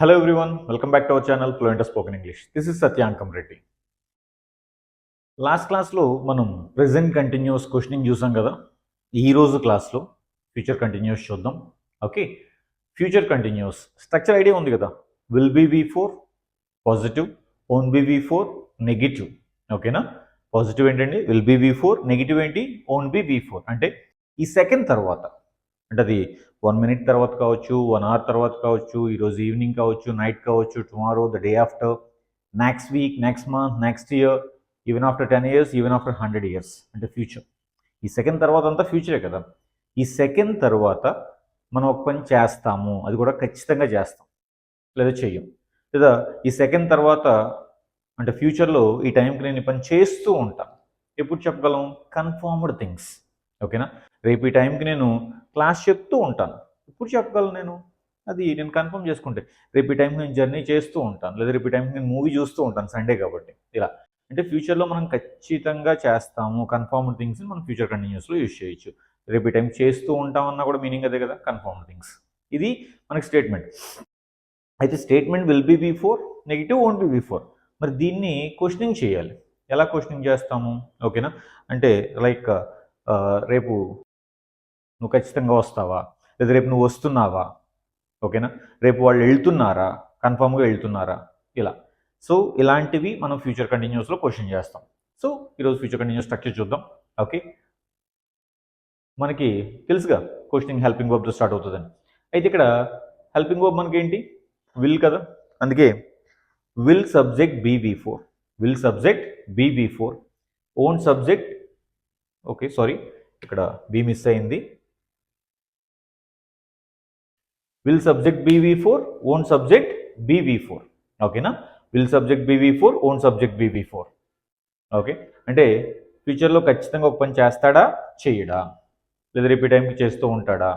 Hello everyone welcome back to our channel Fluent spoken English this is Satyankam Reddy last క్లాస్లో మనం present continuous questioning చూసాం కదా ఈరోజు క్లాస్లో ఫ్యూచర్ కంటిన్యూస్ చూద్దాం. Okay future continuous structure idea ఉంది కదా? Will be V four positive won't be V four negative ఓకేనా పాజిటివ్ ఏంటండి? Will be V four negative ఏంటి? ఓన్ బి వి ఫోర్ అంటే ఈ సెకండ్ తర్వాత. అంటే అది వన్ మినిట్ తర్వాత కావచ్చు వన్ అవర్ తర్వాత కావచ్చు ఈరోజు ఈవినింగ్ కావచ్చు నైట్ కావచ్చు tomorrow the day after next week next month next year even after ten years even after hundred years అంటే ఫ్యూచర్ ఈ సెకండ్ తర్వాత అంతా ఫ్యూచరే కదా. ఈ సెకండ్ తర్వాత మనం ఒక పని చేస్తాము అది కూడా ఖచ్చితంగా చేస్తాం. లేదా చెయ్యం. లేదా ఈ సెకండ్ తర్వాత అంటే ఫ్యూచర్లో ఈ టైంకి నేను ఈ పని చేస్తూ ఉంటాను ఎప్పుడు చెప్పగలం? కన్ఫర్మ్డ్ థింగ్స్ ఓకేనా? రేపు ఈ టైంకి నేను క్లాస్ చెప్తూ ఉంటాను. ఎప్పుడు చెప్పగలను నేను? అది నేను కన్ఫర్మ్ చేసుకుంటే. రేపు ఈ టైంకి నేను జర్నీ చేస్తూ ఉంటాను. లేదా రేపు ఈ టైంకి నేను మూవీ చూస్తూ ఉంటాను సండే కాబట్టి. ఇలా. అంటే ఫ్యూచర్లో మనం ఖచ్చితంగా చేస్తాము. కన్ఫర్మ్ థింగ్స్ని మనం ఫ్యూచర్ కంటిన్యూస్లో యూజ్ చేయొచ్చు. రేపు ఈ టైం చేస్తూ ఉంటామన్నా కూడా మీనింగ్ అదే కదా? Confirm things. ఇది మనకి స్టేట్మెంట్. అయితే statement will be V four negative won't be V four. మరి దీన్ని క్వశ్చనింగ్ చేయాలి. ఎలా క్వశ్చనింగ్ చేస్తాము? ఓకేనా? అంటే లైక్ రేపు నువ్వు ఖచ్చితంగా వస్తావా? లేదా రేపు నువ్వు వస్తున్నావా? ఓకేనా? రేపు వాళ్ళు వెళ్తున్నారా? కన్ఫామ్గా వెళ్తున్నారా? ఇలా. సో ఇలాంటివి మనం ఫ్యూచర్ కంటిన్యూస్లో క్వశ్చన్ చేస్తాం. సో ఈరోజు ఫ్యూచర్ కంటిన్యూస్ స్ట్రక్చర్ చూద్దాం. ఓకే? మనకి తెలుసుగా క్వశ్చనింగ్ హెల్పింగ్ వర్బ్తో స్టార్ట్ అవుతుందని. అయితే ఇక్కడ హెల్పింగ్ వర్బ్ మనకి ఏంటి విల్ కదా? అందుకే will subject V four will subject V four won't subject okay sorry ఇక్కడ బీ మిస్ అయింది. Will subject be V four won't subject be V four ఓకేనా will subject be V four won't subject be V four okay అంటే ఫ్యూచర్లో ఖచ్చితంగా ఒక పని చేస్తాడా? చేయడా? లేదా రేపు టైంకి చేస్తూ ఉంటాడా?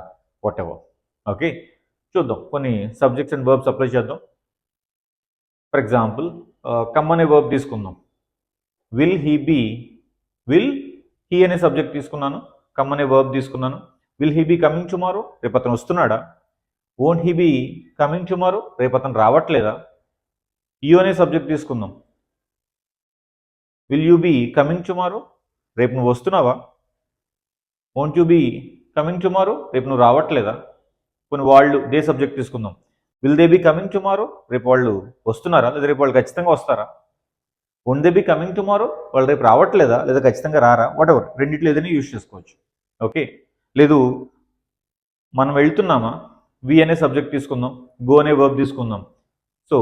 వాట్ ఎవర్ ఓకే చూద్దాం. కొన్ని సబ్జెక్ట్స్ అండ్ వర్బ్స్ అప్లై చేద్దాం. ఫర్ ఎగ్జాంపుల్ కమ్ అనే వర్బ్ తీసుకుందాం. Will he be will he అనే సబ్జెక్ట్ తీసుకున్నాను. కమ్ అనే వర్బ్ తీసుకున్నాను. Will he be coming tomorrow రేపు అతను వస్తున్నాడా? Won't he be coming tomorrow రేపు అతను రావట్లేదా? యూ అనే సబ్జెక్ట్ తీసుకుందాం. Will you be coming tomorrow రేపు నువ్వు వస్తున్నావా? Won't you be coming tomorrow రేపు నువ్వు రావట్లేదా? కొన్ని వాళ్ళు దే సబ్జెక్ట్ తీసుకుందాం. Will they be coming tomorrow రేపు వాళ్ళు వస్తున్నారా? లేదా రేపు వాళ్ళు ఖచ్చితంగా వస్తారా? Won't they be coming tomorrow వాళ్ళు రేపు రావట్లేదా? లేదా ఖచ్చితంగా రారా? వాట్ ఎవర్ రెండిట్లో ఏదైనా యూజ్ చేసుకోవచ్చు. ఓకే లేదు మనం వెళ్తున్నామా? వి అనే సబ్జెక్ట్ తీసుకుందాం గో అనే వర్బ్ తీసుకుందాం. So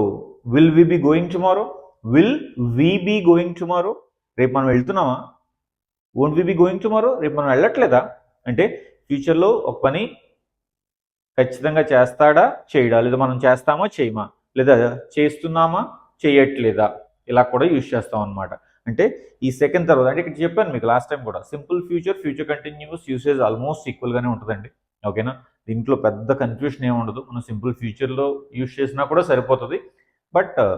will we be going tomorrow will we be going tomorrow రేపు మనం వెళ్తున్నామా? Won't we be going tomorrow రేపు మనం వెళ్ళట్లేదా? అంటే ఫ్యూచర్లో ఒక పని ఖచ్చితంగా చేస్తాడా చేయడా? లేదా మనం చేస్తామా చేయమా? లేదా చేస్తున్నామా చేయట్లేదా? ఇలా కూడా యూజ్ చేస్తాం అనమాట అంటే ఈ సెకండ్ తర్వాత అంటే ఇక్కడ చెప్పాను మీకు లాస్ట్ టైం కూడా simple future future continuous usage almost ఈక్వల్గానే ఉంటుందండి. ఓకేనా దీంట్లో పెద్ద కన్ఫ్యూషన్ ఏమి ఉండదు. మనం సింపుల్ ఫ్యూచర్లో యూజ్ చేసినా కూడా సరిపోతుంది. బట్ uh,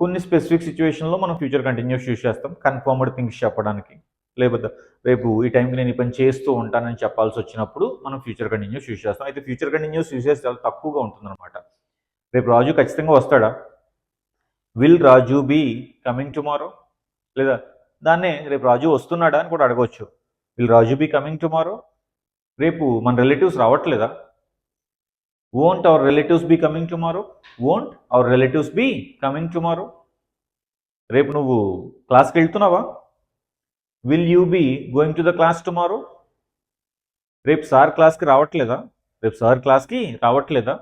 కొన్ని స్పెసిఫిక్ సిచ్యువేషన్లో మనం ఫ్యూచర్ కంటిన్యూస్ యూజ్ చేస్తాం. కన్ఫర్మ్డ్ థింగ్స్ చెప్పడానికి. లేకపోతే రేపు ఈ టైంకి నేను ఈ పని చేస్తూ ఉంటానని చెప్పాల్సి వచ్చినప్పుడు మనం ఫ్యూచర్ కంటిన్యూస్ యూజ్ చేస్తాం. అయితే ఫ్యూచర్ కంటిన్యూస్ యూసేజ్ చాలా తక్కువగా ఉంటుందన్నమాట. రేపు రాజు ఖచ్చితంగా వస్తాడా? Will Raju be coming tomorrow లేదా దాన్నే రేపు రాజు వస్తున్నాడా అని కూడా అడగవచ్చు. Will Raju be coming tomorrow రేపు మన రిలేటివ్స్ రావట్లేదా? Won't our relatives be coming tomorrow won't our relatives be coming tomorrow రేపు నువ్వు క్లాస్కి వెళ్తున్నావా? Will you be going to the class tomorrow రేపు సార్ క్లాస్కి రావట్లేదా? రేపు సార్ క్లాస్కి రావట్లేదా?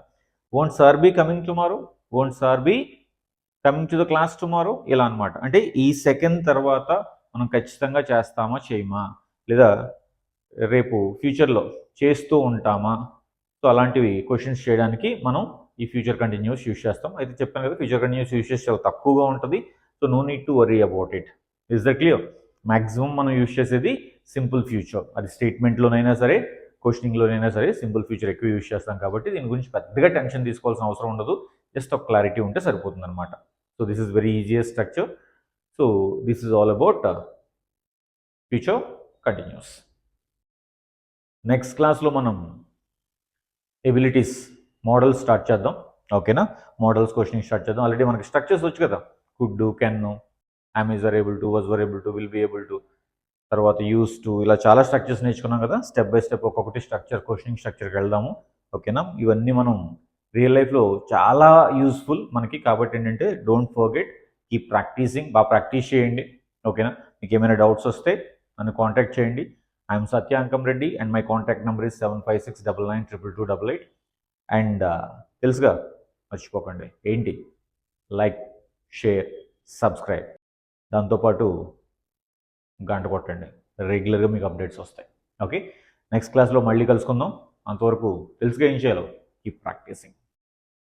Won't sir be coming tomorrow won't sir be coming to the class tomorrow ఇలా అనమాట అంటే ఈ సెకండ్ తర్వాత మనం ఖచ్చితంగా చేస్తామా చేయమా? లేదా రేపు ఫ్యూచర్లో చేస్తూ ఉంటామా? సో అలాంటివి క్వశ్చన్స్ చేయడానికి మనం ఈ ఫ్యూచర్ కంటిన్యూస్ యూస్ చేస్తాం. అయితే చెప్పాను కదా ఫ్యూచర్ కంటిన్యూస్ యూస్ చేసి చాలా తక్కువగా ఉంటుంది. So no need to worry about it. Is that clear? Maximum మనం యూస్ చేసేది సింపుల్ ఫ్యూచర్. అది స్టేట్మెంట్లోనైనా సరే క్వశ్చనింగ్లోనైనా సరే సింపుల్ ఫ్యూచర్ ఎక్కువ యూస్ చేస్తాం కాబట్టి దీని గురించి పెద్దగా టెన్షన్ తీసుకోవాల్సిన అవసరం ఉండదు. జస్ట్ ఒక క్లారిటీ ఉంటే సరిపోతుంది అనమాట so this is very easiest structure. So this is all about future continuous. Next క్లాస్లో మనం ఎబిలిటీస్ మోడల్స్ స్టార్ట్ చేద్దాం. ఓకేనా మోడల్స్ క్వశ్చనింగ్ స్టార్ట్ చేద్దాం. ఆల్రెడీ మనకి స్ట్రక్చర్స్ వచ్చు కదా? Could can am is able to was were able to will be able to తర్వాత use to ఇలా చాలా స్ట్రక్చర్స్ నేర్చుకున్నాం కదా? స్టెప్ బై స్టెప్ ఒక్కొక్కటి స్ట్రక్చర్ క్వశ్చనింగ్ స్ట్రక్చర్కి వెళ్దాము. ఓకేనా ఇవన్నీ మనం రియల్ లైఫ్లో చాలా యూస్ఫుల్ మనకి. కాబట్టి ఏంటంటే డోంట్ ఫర్గెట్ ఈ ప్రాక్టీసింగ్ బాగా ప్రాక్టీస్ చేయండి. ఓకేనా మీకు ఏమైనా డౌట్స్ వస్తే నన్ను కాంటాక్ట్ చేయండి. I'm Satyankam Reddy and my contact number is seven five six double nine triple two double eight and తెలుసుగా మర్చిపోకండి. ఏంటి? లైక్ షేర్ సబ్స్క్రైబ్ దాంతోపాటు గంట కొట్టండి. రెగ్యులర్గా మీకు అప్డేట్స్ వస్తాయి. ఓకే నెక్స్ట్ క్లాస్లో మళ్ళీ కలుసుకుందాం. అంతవరకు తెలుసుగా ఏం చేయాలో? Keep practising